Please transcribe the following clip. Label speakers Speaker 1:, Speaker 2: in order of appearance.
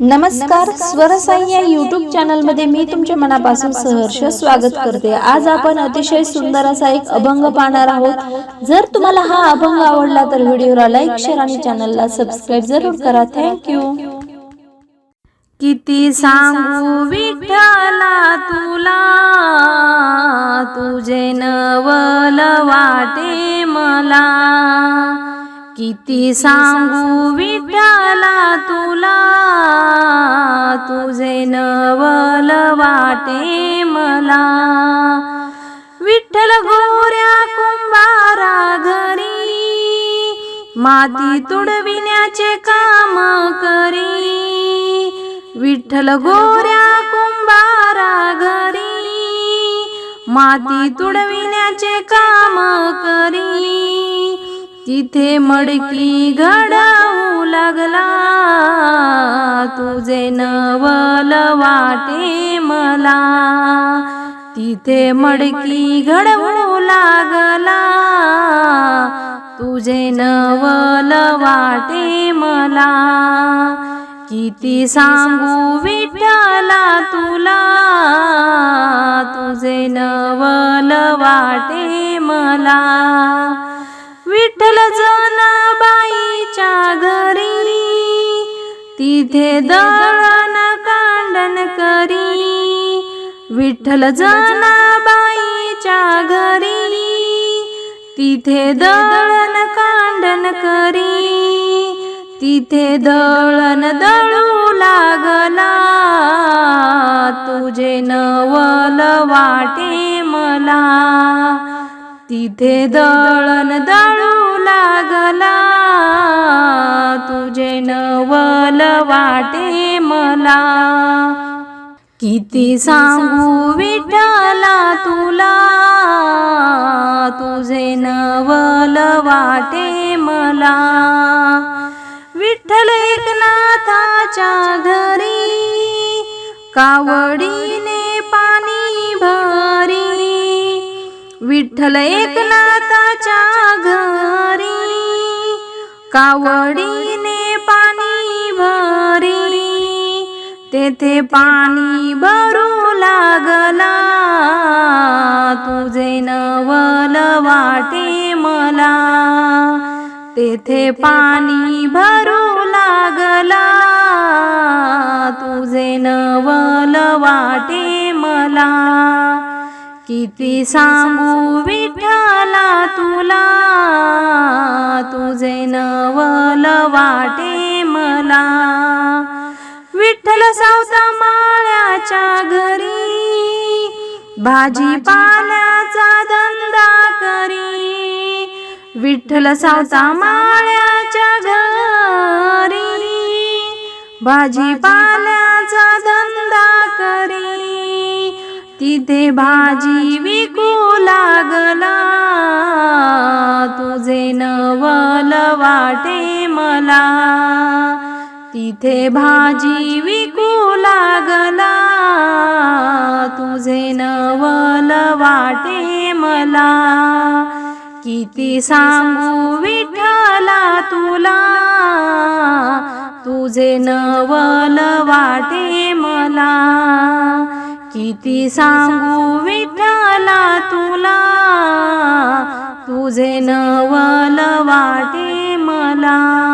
Speaker 1: नमस्कार स्वरसाई या युट्यूब चॅनलमध्ये मी तुमच्या मनापासून सहर्ष स्वागत करते. आज आपण अतिशय सुंदर असा एक अभंग पाहणार आहोत. जर तुम्हाला हा अभंग आवडला तर व्हिडिओला लाईक शेअर आणि चॅनलला सबस्क्राईब जरूर करा. थँक्यू किती सांगू विठ्ठला तुला तुझे नवल वाटे मला. किती सांगू विठ्ठला तुला तुझे नवल वाटे मला. विठ्ठल गोऱ्या कुंभारा घरी माती तुडविण्याचे काम करी. विठ्ठल गोऱ्या कुंभारा घरी माती तुडविण्याचे काम करी. तिथे मडकी घडवू लागला. वाटे मला. तिथे मडकी घडवू लागला. तुझे नवल वाटे मला. किती सांगू विठ्ठला तुला. तुझे नवल वाटे मला. विठ्ठल बाईच्या घरी तिथे दळण कांडण करी. विठ्ठल बाईच्या घरी. तिथे दळण कांडन करी. तिथे दळण दळू लागला. तुझे नवल वाटे मला. तिथे दळण दळू लागला. तुझे नवल वाटे मला किती सांगू विठ्ठला तुला. तुझे नवल वाटे मला विठ्ठल एकनाथाच्या घरी कावडीने पाणी भरी. विठ्ठल एकनाथाच्या घरी कावडी तेथे पाणी भरू लागला तुझे नवल वाटे मला. तेथे पाणी भरू लागला तुझे नवल वाटे मला. किती सांगू विठाला तुला. तुझे नवल वाटे भाजीपाल्याचा धंदा करी. विठ्ठल सावता माळ्याच्या घरी. भाजीपाल्याचा धंदा करी. तिथे भाजी विकू लागला. तुझे नवल वाटे मला. तिथे भाजी विकू लागला तुझे नवल वाटे मला. किती सांगू विठला तुला. तुझे नवल वाटे मला. किती सांगू विठला तुला. तुझे नवल वाटे मला.